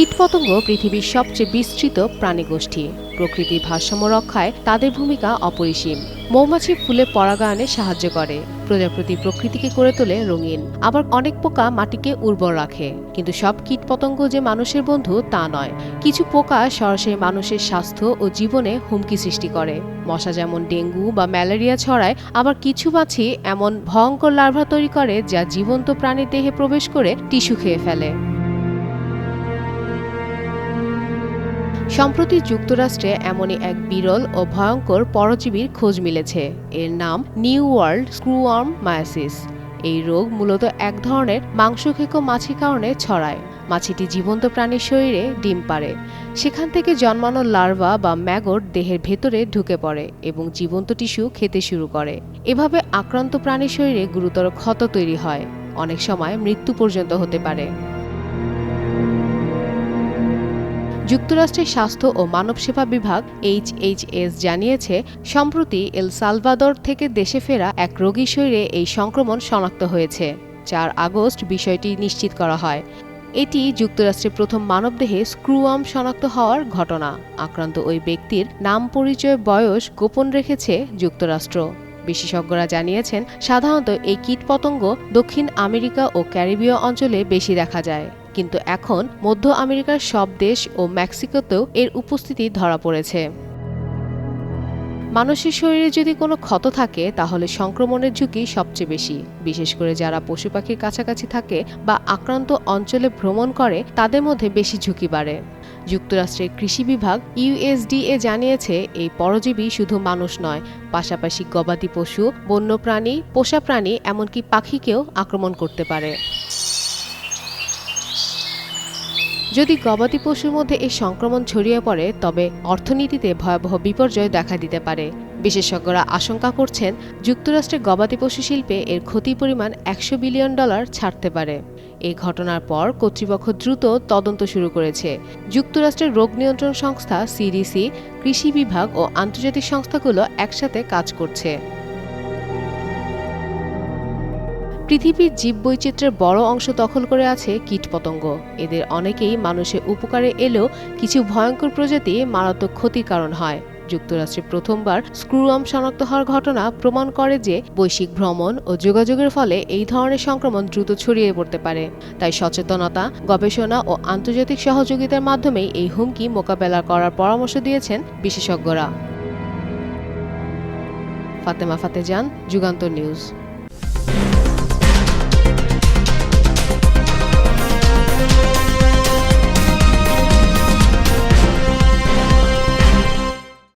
কীটপতঙ্গ পৃথিবীর সবচেয়ে বিস্তৃত প্রাণীগোষ্ঠী। প্রকৃতির ভারসাম্য রক্ষায় তাদের ভূমিকা অপরিসীম। মৌমাছি ফুলে পরাগায়নে সাহায্য করে। প্রজাপতি প্রকৃতিকে করে তোলে রঙিন। আবার অনেক পোকা মাটিকে উর্বর রাখে। কিন্তু সব কীটপতঙ্গ যে মানুষের বন্ধু, তা নয়। কিছু পোকা সরাসরি মানুষের স্বাস্থ্য ও জীবনে হুমকি সৃষ্টি করে। মশা যেমন ডেঙ্গু বা ম্যালেরিয়া ছড়ায়, আবার কিছু মাছি এমন ভয়ঙ্কর লার্ভা তৈরি করে যা জীবন্ত প্রাণীর দেহে প্রবেশ করে টিস্যু খেয়ে ফেলে। সম্প্রতি যুক্তরাষ্ট্রে এমনই এক বিরল ও ভয়ঙ্কর পরজীবীর খোঁজ মিলেছে। এর নাম নিউ ওয়ার্ল্ড স্ক্রুয়ার্ম মায়াসিস। এই রোগ মূলত এক ধরনের মাংসখেকো মাছি কারণে ছড়ায়। মাছিটি জীবন্ত প্রাণীর শরীরে ডিম পারে সেখান থেকে জন্মানো লার্ভা বা ম্যাগট দেহের ভেতরে ঢুকে পড়ে এবং জীবন্ত টিস্যু খেতে শুরু করে। এভাবে আক্রান্ত প্রাণীর শরীরে গুরুতর ক্ষত তৈরি হয়। অনেক সময় মৃত্যু পর্যন্ত হতে পারে। যুক্তরাষ্ট্রের স্বাস্থ্য ও মানব সেবা বিভাগ এইচএইচএস জানিয়েছে, সম্প্রতি এল সালভাদর থেকে দেশে ফেরা এক রোগীর শরীরে এই সংক্রমণ শনাক্ত হয়েছে, চার আগস্ট বিষয়টি নিশ্চিত করা হয়। এটি যুক্তরাষ্ট্রের প্রথম মানবদেহে স্ক্রুয়াম শনাক্ত হওয়ার ঘটনা। আক্রান্ত ওই ব্যক্তির নাম পরিচয় বয়স গোপন রেখেছে যুক্তরাষ্ট্র। বিশেষজ্ঞরা জানিয়েছেন, সাধারণত এই কীটপতঙ্গ দক্ষিণ আমেরিকা ও ক্যারিবীয় অঞ্চলে বেশি দেখা যায়। কিন্তু এখন মধ্য আমেরিকার সব দেশ ও মেক্সিকোতেও এর উপস্থিতি ধরা পড়েছে। মানুষের শরীরে যদি কোনো ক্ষত থাকে, তাহলে সংক্রমণের ঝুঁকি সবচেয়ে বেশি। বিশেষ করে যারা পশু পাখির কাছাকাছি থাকে বা আক্রান্ত অঞ্চলে ভ্রমণ করে, তাদের মধ্যে বেশি ঝুঁকি বাড়ে। যুক্তরাষ্ট্রের কৃষি বিভাগ ইউএসডিএ জানিয়েছে, এই পরজীবী শুধু মানুষ নয়, পাশাপাশি গবাদি পশু, বন্যপ্রাণী, পোষা প্রাণী, এমনকি পাখিকেও আক্রমণ করতে পারে। যদি গবাদি পশুর মধ্যে এই সংক্রমণ ছড়িয়ে পড়ে, তবে অর্থনীতিতে ভয়াবহ বিপর্যয় দেখা দিতে পারে। বিশেষজ্ঞরা আশঙ্কা করছেন, যুক্তরাষ্ট্রের গবাদি পশু শিল্পে এর ক্ষতি পরিমাণ একশো বিলিয়ন ডলার ছাড়তে পারে। এই ঘটনার পর কর্তৃপক্ষ দ্রুত তদন্ত শুরু করেছে। যুক্তরাষ্ট্রের রোগ নিয়ন্ত্রণ সংস্থা, সিডিসি, কৃষি বিভাগ ও আন্তর্জাতিক সংস্থাগুলো একসাথে কাজ করছে। পৃথিবীর জীববৈচিত্র্যের বড় অংশ দখল করে আছে কীটপতঙ্গ এদের অনেকেই মানুষের উপকারে এলেও কিছু ভয়ঙ্কর প্রজাতি মারাত্মক ক্ষতির কারণ হয়। যুক্তরাষ্ট্রে প্রথমবার স্ক্রুয়াম শনাক্ত হওয়ার ঘটনা প্রমাণ করে যে বৈশ্বিক ভ্রমণ ও যোগাযোগের ফলে এই ধরনের সংক্রমণ দ্রুত ছড়িয়ে পড়তে পারে। তাই সচেতনতা, গবেষণা ও আন্তর্জাতিক সহযোগিতার মাধ্যমেই এই হুমকি মোকাবেলা করার পরামর্শ দিয়েছেন বিশেষজ্ঞরা। ফাতেমা ফাতেজান, যুগান্তর নিউজ।